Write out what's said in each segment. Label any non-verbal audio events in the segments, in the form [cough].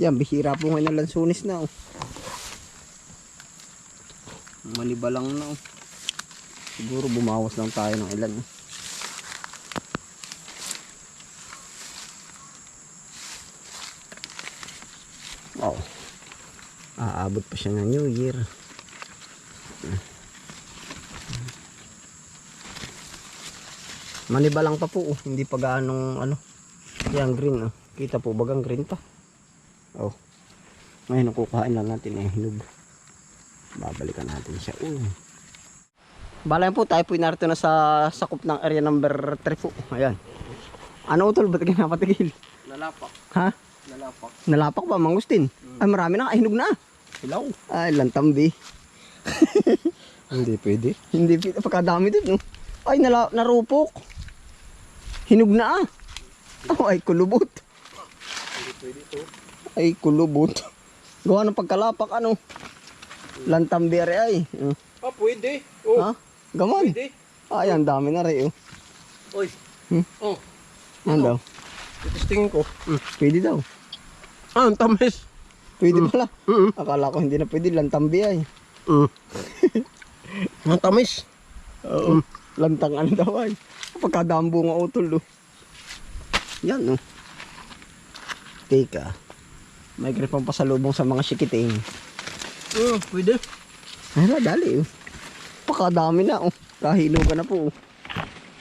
Yan, bihira po ngayon ng lansunis na oh. Maliba lang na oh. Siguro bumawas lang tayo ng ilan. oh. Wow. Aabot pa siya ng New Year. Maniba lang pa po, oh. hindi pa gaanong ano. Yan green oh. Kita po bagang green pa. Ngayon ang kukain lang natin eh hinog. Babalikan natin siya. Oh. Balayan po tayo po narito na sa sakop ng area number 3 po. Ayan. Ano utol? Ba't ka napatigil? Nalapak. Ha? Nalapak. Nalapak ba, Mangustin? Ay, marami na. Ay, hinog na. Hilaw. Ay, lantambi. [laughs] Hindi pwede. Hindi, pagkadami din. No? Ay, nala, narupok. Hinog na ah. Oh, ay, kulubot. Hindi pwede to. Ay, kulubot. Gawa ng pagkalapak, ano? Lantambere ay. Uh, Ah, pwede. Oh, ha? Gaman. pwede. Ay, ang dami na rin. Oh. Oy. Hmm? Oh, Ano daw? testingin ko. Mm. Pwede daw. Ah, ang tamis. Pwede pala. Mm. Akala ko hindi na pwede. Lantambi ay. Mm. [laughs] ang tamis. Oo. Lantang ano daw ay. Pagkadambo nga utol oh. Yan oh. Teka. May gripang pasalubong sa mga sikiting. Mm, pwede. Ay, wala, dali oh. Pakadami na oh. Kahilo ka na po oh.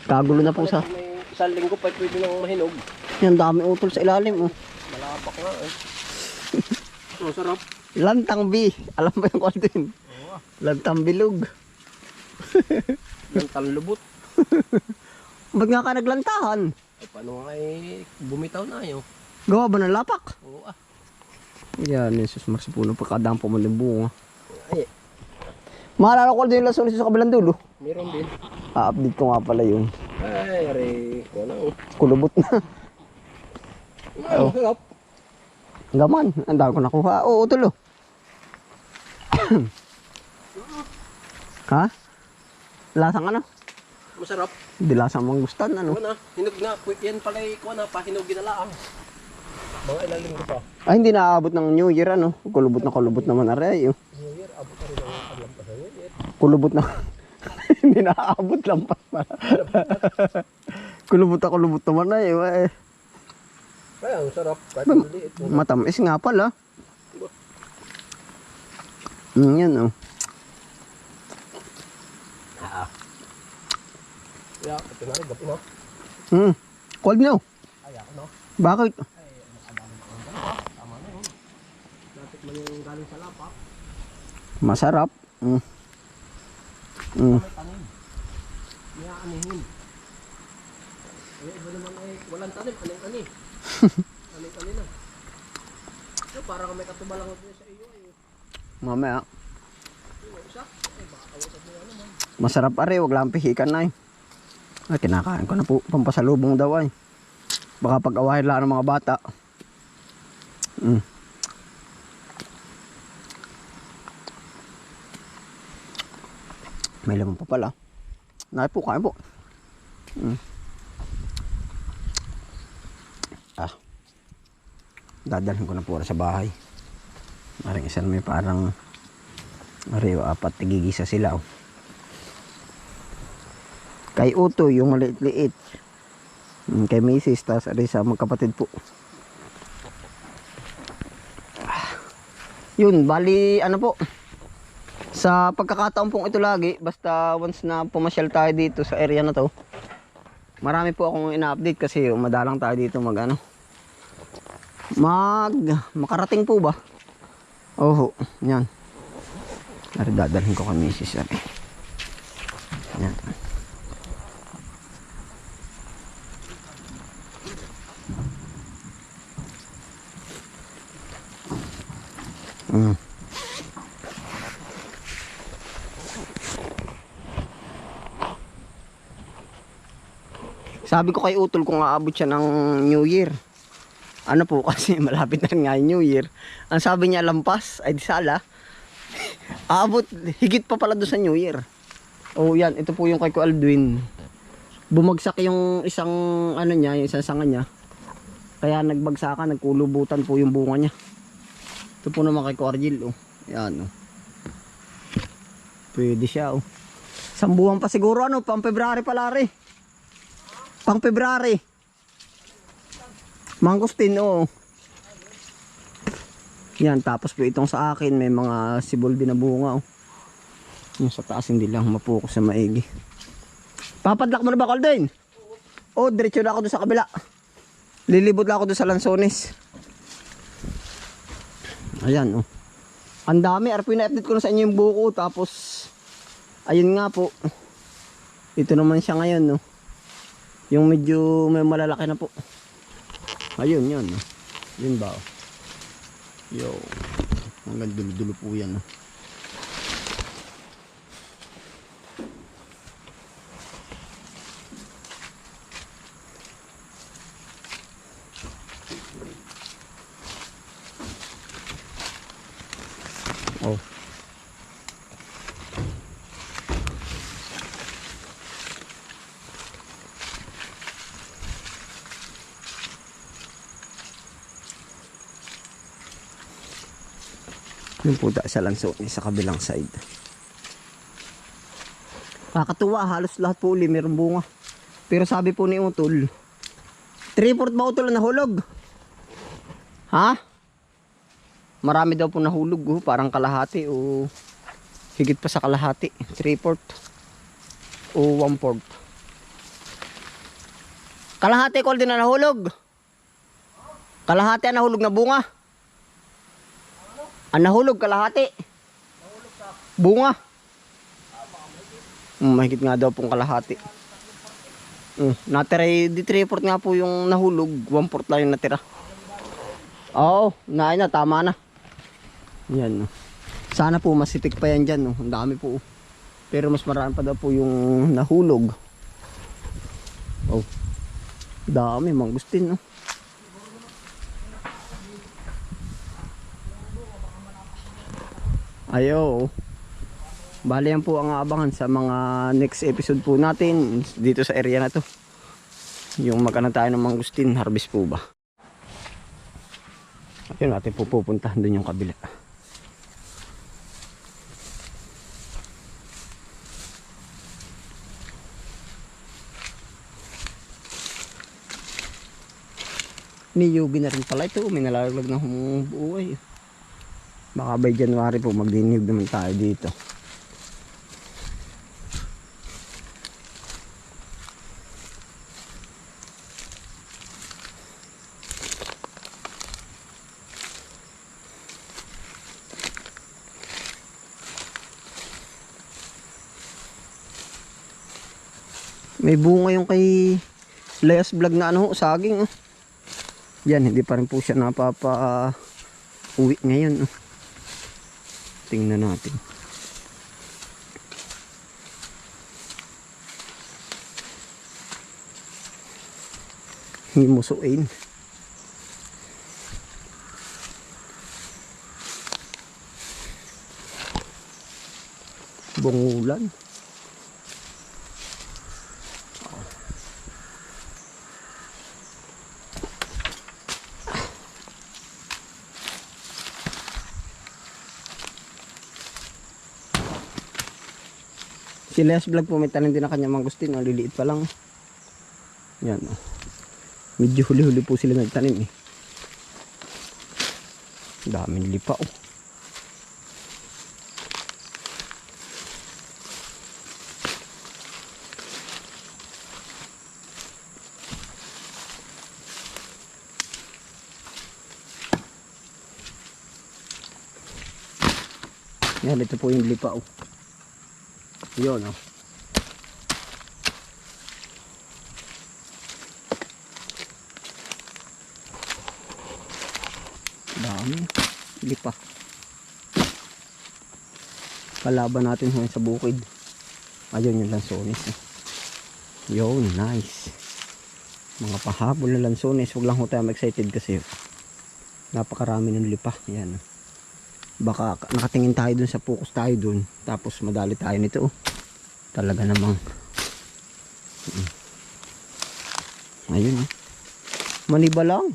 Kagulo na po sa... Isang linggo pa pwede nang mahinog. Yan dami utol sa ilalim oh. Nalapak nga eh. Ang [laughs] sarap. Lantang B. Alam ba yung kwan din? Oo. Lantang bilog. [laughs] Ng tanlubot. Ba't nga ka naglantahan? Ay, paano nga eh, bumitaw na yun. Gawa ba ng lapak? Oo ah. Yan, Jesus Mars po nung pagkadang pumalibong ah. Ay, Maalala ko din yung lason sa kabilang dulo. meron din. A-update ko nga pala yung Ay, ari, ko na oh. kulubot na. Ay, ang sarap. Gaman, ang dami ko nakuha. Oo, tulo. ha? Lasang ano? Masarap. Hindi lasang mangustan, ano? Ano na, hinog na. Quick yan pala ko na, pahinugin na lang. Mga ilang linggo pa. Ay, hindi naaabot ng New Year, ano? Kulubot na kulubot naman, aray. Oh. New Year, abot na rin ang paglampas ng New Year. Kulubot na. [laughs] hindi naaabot lang pa. kulubot na kulubot naman, ay. Eh. Ay, ang sarap. Kahit ang liit. Matamis nga pala. Mm, yan, oh. Kaya, ito na rin, gabi no? Hmm. Cold no? Ay, ako no? Bakit? Tama na yun. Dapat man yung galing sa lapak. Masarap. Mm. Mm. May tanim. Anihin. Eh, iba naman ay walang tanim, anong ani? Anong ani na? So, parang may katubalang din sa iyo ay. Mamaya. Ay kawasan mo naman. Masarap are, wag lang pihikan na eh. Ay, kinakain ko na po. Pampasalubong daw ay. Baka pag-awahin lang ng mga bata. Mm. May laman pa pala. Nakay po, kain po. Mm. Ah. Dadalhin ko na po sa bahay. Maring isa may parang Ariyo, apat tigigisa sila oh. Kay Uto, yung maliit-liit. Mm, Kay Mrs. Tapos ari sa magkapatid po. Ah. Yun, bali ano po. Sa pagkakataon pong ito lagi, basta once na pumasyal tayo dito sa area na to, marami po akong ina-update kasi madalang tayo dito mag ano. Mag, makarating po ba? Oho, yan. Ari, dadalhin ko kay Mrs. Ari. Yan. Mm. Sabi ko kay Utol kung aabot siya ng New Year. Ano po [laughs] kasi malapit na rin nga New Year. Ang sabi niya lampas ay di sala. [laughs] Aabot higit pa pala doon sa New Year. Oh yan, ito po yung kay Ko Aldwin. Bumagsak yung isang ano niya, yung isang sanga niya. Kaya nagbagsakan, nagkulubutan po yung bunga niya. Ito po naman kay Corgil, oh. Yan, oh. Pwede siya, oh. Isang buwan pa siguro, ano, pang February pala, re. Pang February. Mangustin, oo. Yan, tapos po itong sa akin, may mga sibol din na bunga, oh. Yung sa taas, hindi lang mapokus sa maigi. Papadlak mo na ba, Calden? Oh, diretso na ako doon sa kabila. Lilibot lang ako doon sa Lansones. Ayan, oh. Ang dami. Arpo na-update ko na sa inyo yung buko. Tapos, ayun nga po. Ito naman siya ngayon, no. Yung medyo may malalaki na po. Ayun, yun. Yun ba, oh. Yo. Hanggang dulo-dulo po yan. Oh. Yung puta sa lanso sa kabilang side. Kakatuwa, halos lahat po uli meron bunga. Pero sabi po ni Utol, 3-4 ba Utol na nahulog? Ha? Marami daw po nahulog, oh, parang kalahati o higit pa sa kalahati. 3-4 o 1-4. Kalahati ko din na nahulog. Kalahati ang nahulog na bunga. Ang nahulog kalahati. Bunga. Mm, mahigit nga daw pong kalahati. Mm, natira di 3-4 nga po yung nahulog. 1-4 lang yung natira. Oo, naay na, tama na. Yan. no. Sana po masitik pa yan dyan. No? Ang dami po. oh. Pero mas marami pa daw po yung nahulog. Oh. Dami, mangustin. No? Ayo. Bali yan po ang aabangan sa mga next episode po natin dito sa area na to. Yung magkano tayo ng mangustin, harvest po ba? Ayun natin po pupuntahan doon yung kabila. Niyugi na rin pala ito. May nalalaglag na humubuhay. Baka by January po magdiniyog naman tayo dito. May bunga yung kay Leas Vlog na ano, saging. Oh. Yan, hindi pa rin po siya napapa uwi ngayon. Oh. Tingnan natin. Himusuin. Bungulan. Si Les Vlog po may tanim din na kanya mangustin. Ang liliit pa lang. Yan. Oh. Medyo huli-huli po sila nagtanim eh. Daming lipa oh. Yan, ito po yung lipa oh. Yun oh. Dami. Lipa. Kalaban natin ngayon sa bukid. Ayun yung lansones. eh. Yun, nice. Mga pahabol na lansones. Huwag lang ho tayo excited kasi napakarami ng lipa. Yan. oh. Baka nakatingin tayo dun sa focus tayo dun. Tapos madali tayo nito. oh. Talaga namang. Mm. Ayun. oh. Maniba lang.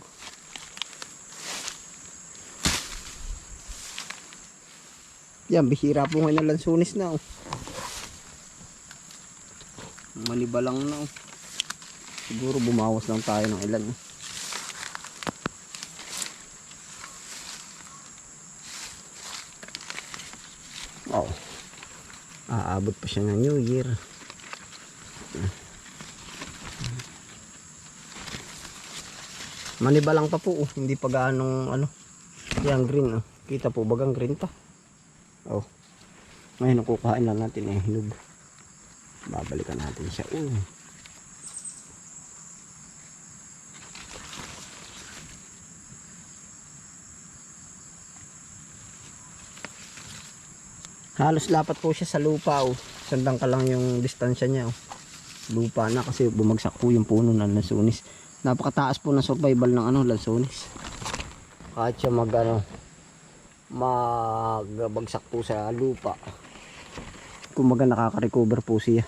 Yan, bihira po ngayon ng lansunis na oh. Maniba lang na oh. Siguro bumawas lang tayo ng ilan oh. Oh. Aabot pa siya ng New Year. Maniba lang pa po oh. Hindi pa gaanong ano. Yan green oh. Kita po bagang green pa. Oh. Ngayon kukuhain lang natin eh hinog. Babalikan natin siya. Oh. Halos lapat po siya sa lupa oh. Sandang ka lang yung distansya niya oh. Lupa na kasi bumagsak po yung puno ng lansunis. Napakataas po ng survival ng ano lansunis. Kahit siya mag ano magbagsak po sa lupa. Kumaga nakaka-recover po siya.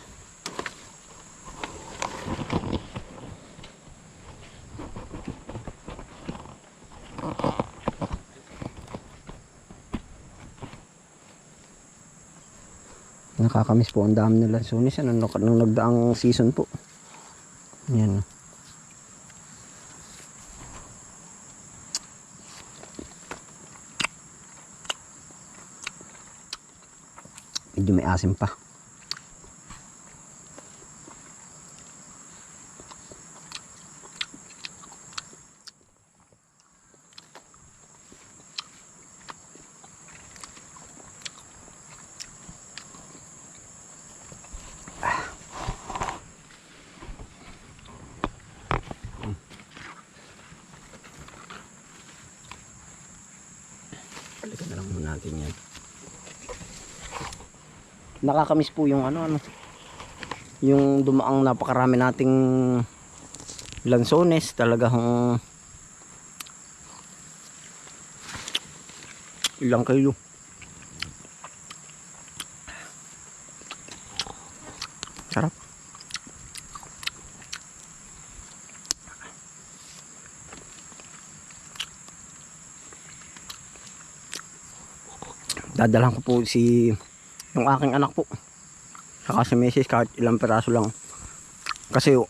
Nakakamiss po ang dami nila sunis ano, nung, nung nagdaang season po. Yan. Medyo may asim pa. Balikan na lang muna natin yan. Nakakamiss po yung ano ano. Yung dumaang napakarami nating lansones talagang ilang kilo. Dadalhan ko po si yung aking anak po. Saka si Mrs. kahit ilang peraso lang. Kasi oh,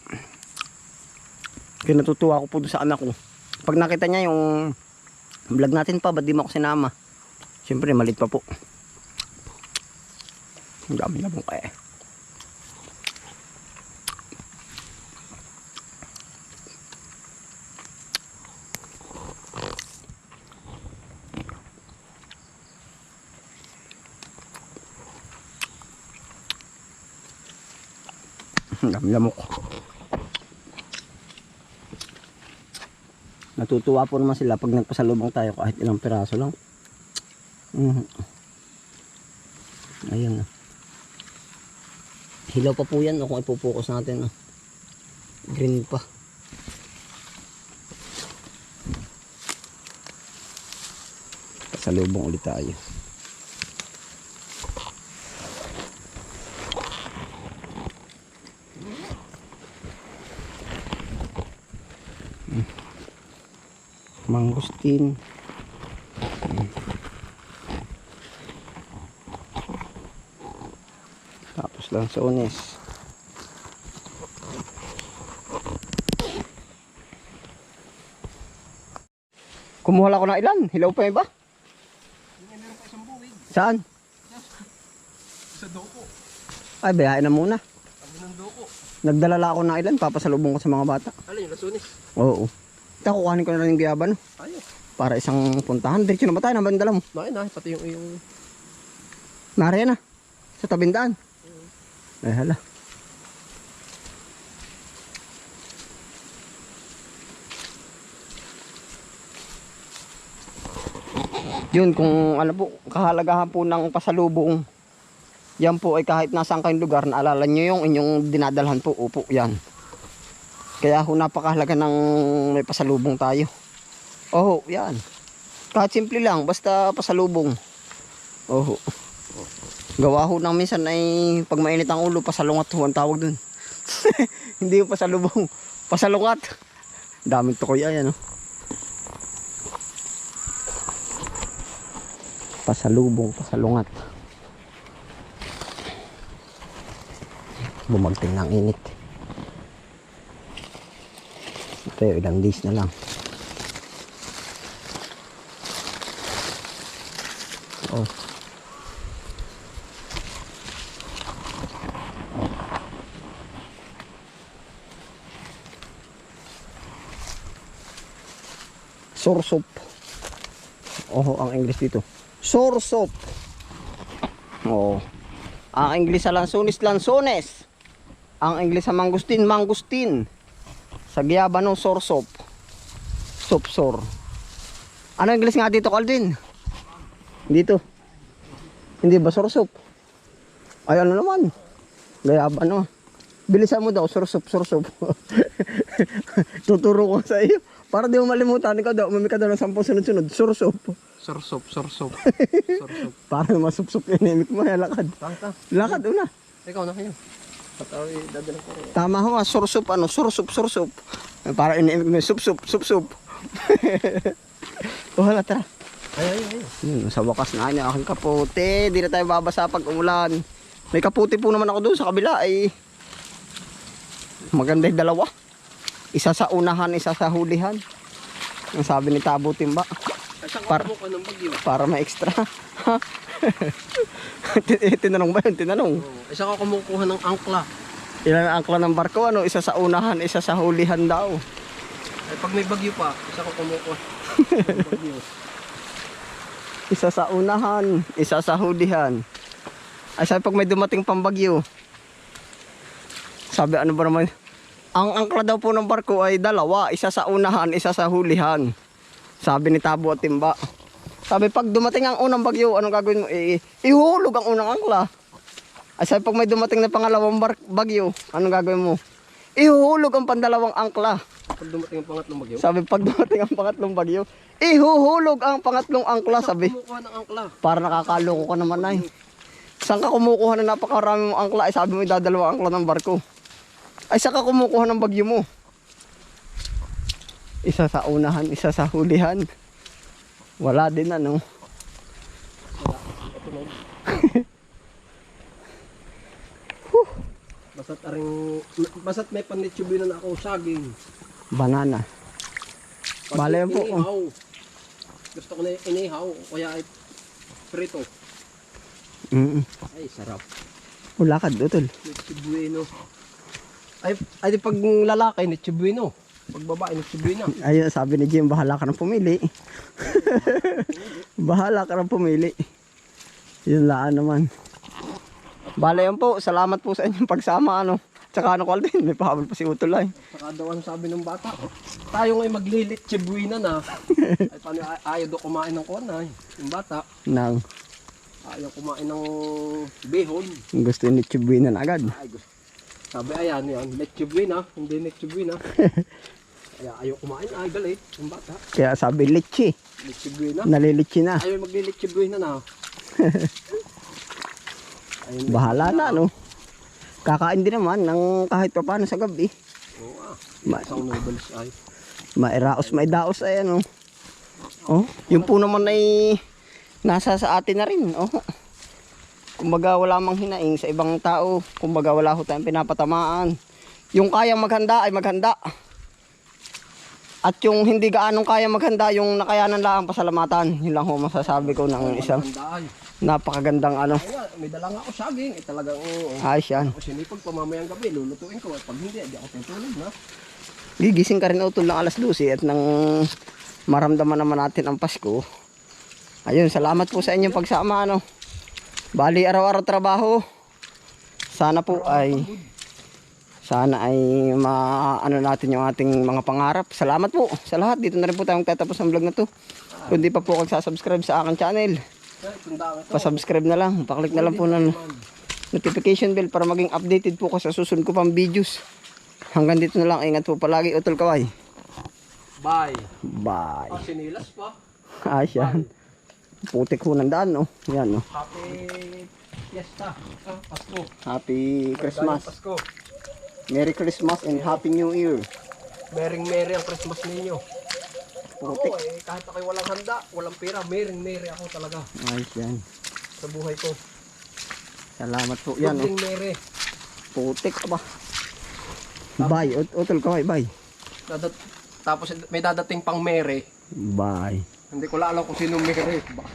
kinatutuwa ko po doon sa anak ko. Pag nakita niya yung vlog natin pa, ba't di mo ako sinama? Siyempre, malit pa po. Ang dami na pong kaya dami lamok. Natutuwa po naman sila pag nagpasalubong tayo kahit ilang piraso lang. Mhm. Ayun na. Hilaw pa po yan o kung ipopokus natin. ah. Green pa. Pasalubong ulit tayo. Mangustin tapos lang sa unis kumuha ako ng ilan hilaw pa ba? Meron pa isang buwig. saan? Sa doko. ay bayain na muna Sabi ng doko. nagdala lang ako ng ilan papasalubong ko sa mga bata Ano yung lasunis? oo ito kukuhanin ko na lang yung guyaba no? Ayos. para isang puntahan diretso na ba tayo nabang dala mo? Nakin na, pati yung yung Nariyan na. Sa tabindaan. Ay hala. Yun, kung ano po, kahalagahan po ng pasalubong. Yan po ay kahit nasaan kayong lugar, naalala nyo yung inyong dinadalhan po. Upo, yan. Kaya ho napakahalaga ng may pasalubong tayo. Oh, yan. Kahit simple lang, basta pasalubong. Oh. Gawa ho nang minsan ay pag mainit ang ulo, pasalungat ho ang tawag dun. [laughs] Hindi yung pasalubong, pasalungat. Daming tukoy ay ano. Pasalubong, pasalungat. Bumagting ng init. Ito ilang days na lang. Oh. Sorsop. Oh, ang English dito. Sorsop. Oh. Ang English sa lansones, lansones. Ang English sa mangustin, mangustin. Sa Giabano, sorsop. Sopsor. Ano English nga dito, Calvin? Dito. Hindi ba sorsop? Ay, ano naman? Gayabano. Bilisan mo daw, sorsop, sorsop. [laughs] Tuturo ko sa iyo. Para di mo malimutan, ikaw daw, umami ka daw ng sampung sunod-sunod. Sorsop. Sorsop, sorsop. [laughs] sorsop. Para masupsop yung imik mo, yan, lakad. Tangka. Lakad una. Ikaw na kayo. Tama ho, ah, sorsop, ano, sorsop, sorsop. Para inimik mo, sup, sup, sup, sup. [laughs] oh, hala, tara. Ay, ay, ay. Yun, sa wakas na niya aking kaputi. Di na tayo babasa pag umulan. May kaputi po naman ako doon sa kabila ay maganda yung dalawa. Isa sa unahan, isa sa hulihan. Ang sabi ni Tabo Timba, Ay, saan Par- ka mo ka ng bagyo? para ma-extra. [laughs] Tin- [laughs] Tinanong ba yun? Tinanong. Oh, isa ka kumukuha ng angkla. Ilan ang angkla ng barko? Ano? Isa sa unahan, isa sa hulihan daw. Ay, pag may bagyo pa, isa ka kumukuha. [laughs] Isa sa unahan, isa sa hulihan. Ay sabi pag may dumating pang bagyo. Sabi ano ba naman? Ang angkla daw po ng barko ay dalawa, isa sa unahan, isa sa hulihan. Sabi ni Tabo at Timba. Sabi pag dumating ang unang bagyo, anong gagawin mo? I- ihulog ang unang angkla. Ay sabi pag may dumating na pangalawang bagyo, anong gagawin mo? Ihuhulog ang pandalawang angkla. Pag dumating ang pangatlong bagyo, Sabi pag dumating ang pangatlong bagyo, ihuhulog ang pangatlong angkla, saan sabi. kumukuha ng angkla? Para nakakaloko ka naman ay. Saan ka kumukuha ng napakarami mong angkla? Ay sabi mo idadalawa angkla ng barko. Ay saan ka kumukuha ng bagyo mo? Isa sa unahan, isa sa hulihan. Wala din ano. Ito na. Basta't aring, basta't may panitsubin na ako saging. Banana. Bale po, oh. inihaw, Gusto ko na inihaw, kaya ay prito. Mm Ay, sarap. Ulakad, utol. Nichibueno. Ay, ay di pag lalaki, nichibueno. Pag babae, nichibuena. Ayun, sabi ni Jim, bahala ka ng pumili. [laughs] bahala ka ng pumili. Yun laan naman. Bale yan po, salamat po sa inyong pagsama ano. Tsaka ano Calvin, may pahabol pa si Utol ay. Saka daw ang sabi ng bata, tayo ngay maglilit chibuena na. [laughs] ay paano ay, ayaw daw kumain ng kona. Yung bata, Nang ayaw kumain ng behon. gusto ni Chibuina na agad. Ay, gusto. Sabi ayan, yan, lechibuena, hindi lechibuena. [laughs] Kaya ayaw kumain, ay galit, yung bata. Kaya sabi litchi, Lechibuena. nalilitchi na. Ayaw maglilit chibuena na. [laughs] Ayun, Bahala na no. Kakain din naman ng kahit pa paano sa gabi. Oo ah. Ma- Isang noodles ay. Mairaos, maidaos ay ano. Oh, yung po naman ay nasa sa atin na rin. Oh. Kumbaga wala mang hinaing sa ibang tao. Kumbaga wala ho tayong pinapatamaan. Yung kayang maghanda ay maghanda. At yung hindi gaanong kaya maghanda, yung nakayanan lang ang pasalamatan. Yun lang ho masasabi ko ng isang ay. napakagandang ano. Ay may dala nga ako saging. Eh talagang, oo. Ayos yan. Ako sinipag pa mamayang gabi, lulutuin ko. At pag hindi, di ako tutulog na. Gigising ka rin utol ng alas 12 at nang maramdaman naman natin ang Pasko. Ayun, salamat po sa inyong pagsama ano. Bali araw-araw trabaho. Sana po ay sana ay maano natin yung ating mga pangarap. Salamat po sa lahat. Dito na rin po tayong tatapos ang vlog na to. Kung di pa po kayo subscribe sa aking channel, pa-subscribe na lang. Paklik na lang po ng notification bell para maging updated po ko sa susunod ko pang videos. Hanggang dito na lang. Ingat po palagi. Utol kaway. Bye. Bye. Ah, sinilas pa. Ayos yan. Putik ho ng daan, no? Yan, no? Happy Fiesta. Ah, Pasko. Happy Christmas. Pasko. Merry Christmas and Happy New Year. Merry Merry ang Christmas ninyo. Putik. Oo, eh, kahit ako'y walang handa, walang pera, mering-mere ako talaga Ayos yan. sa buhay ko. Salamat po. Yan. Sobring mere. Putik ka ba? Bye. Ut utol ka, bye. Dadat tapos may dadating pang mere. Bye. Hindi ko lang alam kung sino mere. Ba-